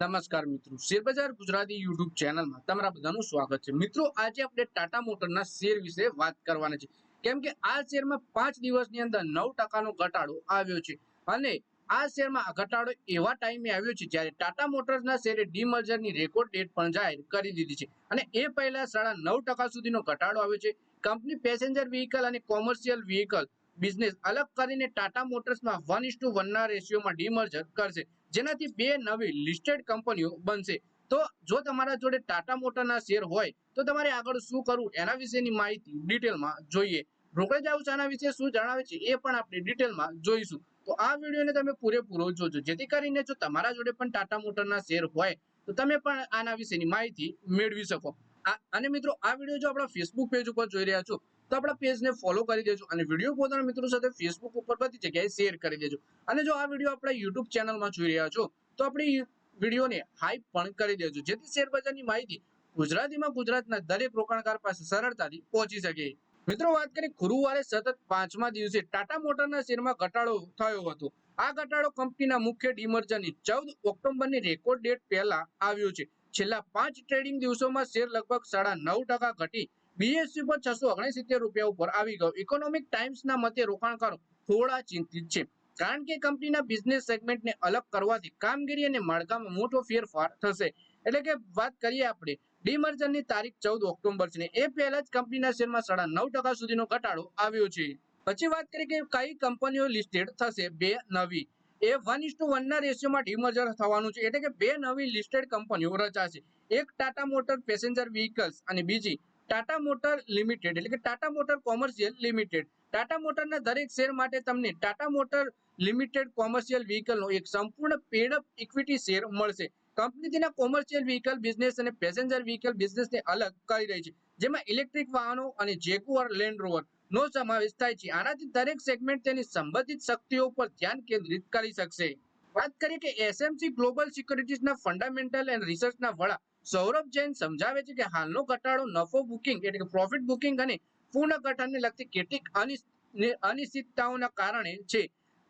નમસ્કાર મિત્રો. શેરબજાર ગુજરાતી યુટ્યુબ ચેનલમાં તમારા બધાનું સ્વાગત છે. મિત્રો, આજે આપણે ટાટા મોટરના શેર વિશે વાત કરવાના છે. કેમ કે આ શેરમાં પાંચ દિવસની અંદર નવ ટકાનો ઘટાડો આવ્યો છે. અને આ શેરમાં ઘટાડો એવા ટાઈમે આવ્યો છે જ્યારે ટાટા મોટર્સના શેરે ડીમર્જરની રેકોર્ડ ડેટ પણ જાહેર કરી દીધી છે. અને એ પહેલા સાડા નવ ટકા સુધીનો ઘટાડો આવ્યો છે. કંપની પેસેન્જર વ્હીકલ અને કોમર્શિયલ વ્હીકલ બિઝનેસ અલગ કરીને ટાટા મોટર્સમાં વન ઇસ ટુ વનના રેશિયોમાં ડીમર્જર કરશે. જેનાથી બે નવી લિસ્ટેડ કંપનીઓ બનશે. તો જો તમારા જોડે ટાટા મોટરના શેર હોય, તો તમારે આગળ શું કરવું એના વિશેની માહિતી ડિટેલમાં જોઈએ. રોકડ હાઉસ આના વિશે શું જણાવે છે એ પણ આપણે ડિટેલમાં જોઈશું. તો આ વિડીયોને તમે પૂરેપૂરો જોજો. જેથી કરીને જો તમારા જોડે પણ ટાટા મોટરના શેર હોય, તો તમે પણ આના વિશેની માહિતી મેળવી શકો. અને મિત્રો, આ વીડિયો જો આપણા ફેસબુક પેજ ઉપર જોઈ રહ્યા છો તો આપણા પેજને ફોલો કરી દેજો અને વીડિયો પોતાના મિત્રો સાથે ફેસબુક ઉપર બધી જગ્યાએ શેર કરી દેજો. અને જો આ વીડિયો આપણા યુટ્યુબ ચેનલમાં જોઈ રહ્યા છો, તો આપણી વિડીયોને હાઈપ પણ કરી દેજો. જેથી શેરબજારની માહિતી ગુજરાતીમાં ગુજરાતના દરેક રોકાણકાર પાસે સરળતાથી પહોંચી શકે. મિત્રો, વાત કરીએ ગુરુવારે સતત પાંચમા દિવસે ટાટા મોટરના શેરમાં ઘટાડો થયો હતો. આ ઘટાડો કંપનીના મુખ્ય ડિમર્જરની ચૌદ ઓક્ટોબરની રેકોર્ડ ડેટ પહેલા આવ્યો છે. છેલ્લા પાંચ ટ્રેડિંગ દિવસોમાં શેર લગભગ સાડા નવ ટકા ઘટી બીએસસી પર છસો ઓગણસિત્તેર રૂપિયા ઉપર આવી ગયો. ઇકોનોમિક ટાઈમ્સના મતે રોકાણકારો થોડા ચિંતિત છે. કારણ કે કંપનીના બિઝનેસ સેગમેન્ટને અલગ કરવાથી કામગીરી અને માળખામાં મોટો ફેરફાર થશે. એટલે કે વાત કરીએ આપણે. ડીમર્જરની તારીખ ચૌદ ઓક્ટોબર છે એ પહેલા જ કંપનીના શેરમાં સાડા નવ ટકા સુધીનો ઘટાડો આવ્યો છે. પછી વાત કરીએ કે કઈ કંપનીઓ લિસ્ટેડ થશે? બે નવી. એ વન ઇસ ટુ વનના રેશિયોમાં ડીમર્જર થવાનું છે. એટલે કે બે નવી લિસ્ટેડ કંપનીઓ રચાશે. એક ટાટા મોટર પેસેન્જર વ્હીકલ્સ અને બીજી ટાટા મોટર લિમિટેડ એટલે કે Tata motor commercial limited Tata મોટરના દરેક શેર માટે તમને ટાટા મોટર લિમિટેડ કોમર્શિયલ વ્હીકલનો એક સંપૂર્ણ પેડઅપ ઇક્વિટી શેર મળશે. કંપની તેના કોમર્શિયલ વ્હીકલ બિઝનેસ અને પેસેન્જર વ્હીકલ બિઝનેસને અલગ કરી રહી છે. જેમાં ઇલેક્ટ્રિક વાહનો અને જેકુઆર લેન્ડ રોવર નો સમાવેશ થાય છે. આનાથી દરેક સેગમેન્ટ તેની સંબંધિત શક્તિઓ પર ધ્યાન કેન્દ્રિત કરી શકશે. વાત કરીએ કે એસએમસી ગ્લોબલ સિક્યુરિટીઝના ફંડામેન્ટલ એન્ડ રિસર્ચના વડા સૌરભ જૈન સમજાવે છે કે હાલનો ઘટાડો નફો બુકિંગ એટલે કે પ્રોફિટ બુકિંગ અને પુનઃગઠનને લગતી કેટલીક અનિશ્ચિતતાઓના કારણે છે.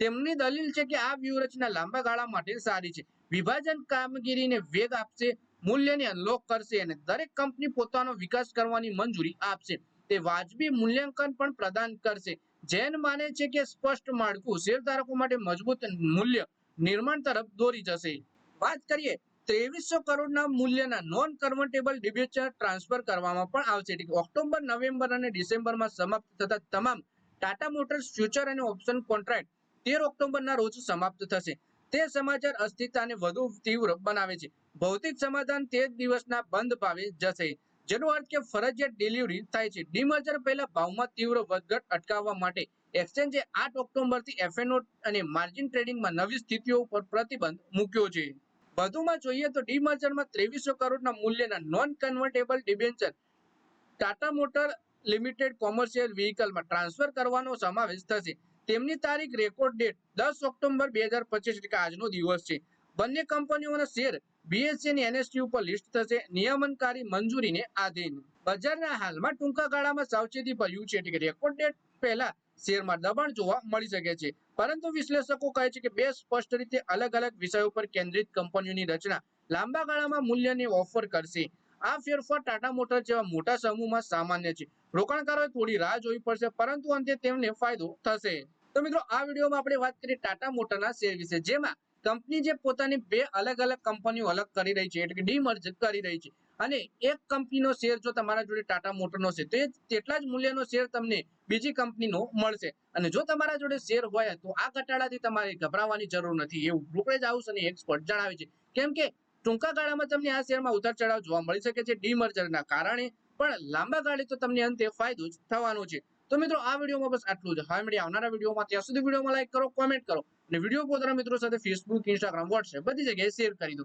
તેમની દલીલ છે કે આ વ્યૂહરચના લાંબા ગાળા માટે સારી છે. વિભાજન કામગીરીને વેગ આપશે, મૂલ્યને અનલોક કરશે અને દરેક કંપની પોતાનો વિકાસ કરવાની મંજૂરી આપશે. તે વાજબી મૂલ્યાંકન પણ પ્રદાન કરશે. જૈન માને છે કે સ્પષ્ટ માળખું શેરધારકો માટે મજબૂત મૂલ્ય નિર્માણ તરફ દોરી જશે. વાત કરીએ ત્રેવીસો કરોડના મૂલ્યના નોન કન્વર્ટેબલ ડિબેન્ચર ટ્રાન્સફર કરવામાં પણ આવશે. ઓક્ટોબર, નવેમ્બર અને ડિસેમ્બરમાં સમાપ્ત થતા તમામ Tata motors future and option contract તેર ઓક્ટોબરના રોજ સમાપ્ત થશે. તે સમાચાર અસ્થિરતાને વધુ તીવ્ર બનાવે છે. ભૌતિક સમાધાન તે દિવસના બંધ ભાવે જશે. જેનો અર્થ કે ફરજિયાત ડિલિવરી થાય છે. ડિમર્જર પહેલા ભાવમાં તીવ્ર વધઘટ અટકાવવા માટે એક્સચેન્જે આઠ ઓક્ટોબરથી એફએનઓ અને માર્જિન ટ્રેડિંગમાં નવી સ્થિતિઓ ઉપર પ્રતિબંધ મૂક્યો છે. વધુમાં જોઈએ તો ડીમર્જરમાં ત્રેવીસો કરોડના મૂલ્યના non convertible debenture Tata motor limited commercial વ્હીકલમાં transfer કરવાનો સમાવેશ થશે. તેમની તારીખ રેકોર્ડ ડેટ દસ ઓક્ટોબર બે હજાર પચીસ, એટલે આજનો દિવસ છે. બંને કંપનીઓના શેર બીએસસી એનએસટી ઉપર લિસ્ટ થશે. નિયમનકારી મંજૂરીને આધીન. બજારના હાલમાં ટૂંકા ગાળામાં સાવચેતી ભર્યું છે. કે રેકોર્ડ ડેટ પહેલા શેરમાં દબાણ જોવા મળી શકે છે. પરંતુ વિશ્લેષકો કહે છે કે બે સ્પષ્ટ રીતે અલગ અલગ વિષયો પર કેન્દ્રિત કંપનીઓની રચના લાંબા ગાળામાં મૂલ્યને ઓફર કરશે. આ ફેરફાર ટાટા મોટર જેવા મોટા સમૂહમાં સામાન્ય છે. રોકાણકારોએ થોડી રાહ જોવી પડશે, પરંતુ અંતે તેમને ફાયદો થશે. તો મિત્રો, આ વિડીયોમાં આપણે વાત કરીએ ટાટા મોટરના શેર વિશે, જેમાં કંપની જે પોતાની બે અલગ અલગ કંપનીઓ અલગ કરી રહી છે, એટલે કે ડીમર્જ કરી રહી છે. અને એક કંપનીનો શેર જો તમારા જોડે ટાટા મોટરનો છે, તો એ તેટલા જ મૂલ્યનો શેર તમને બીજી કંપનીનો મળશે. અને જો તમારા જોડે શેર હોય, તો આ ઘટાડાથી તમારે ગભરાવાની જરૂર નથી. એવું બ્રોકરેજ હાઉસ અને એક્સપર્ટ જણાવે છે. કેમ કે ટૂંકા ગાળામાં તમને આ શેરમાં ઉતાર ચઢાવ જોવા મળી શકે છે ડીમર્જરના કારણે, પણ લાંબા ગાળે તો તમને અંતે ફાયદો જ થવાનો છે. તો મિત્રો, આ વિડીયોમાં બસ આટલું જ. હવે મળી આવનારા વિડીયોમાં ત્યાં સુધી વિડીયોમાં લાઈક કરો કોમેન્ટ કરો. અને વીડિયો પોતાના મિત્રો સાથે ફેસબુક ઇન્સ્ટાગ્રામ વોટ્સએપ બધી જગ્યાએ શેર કરી દો.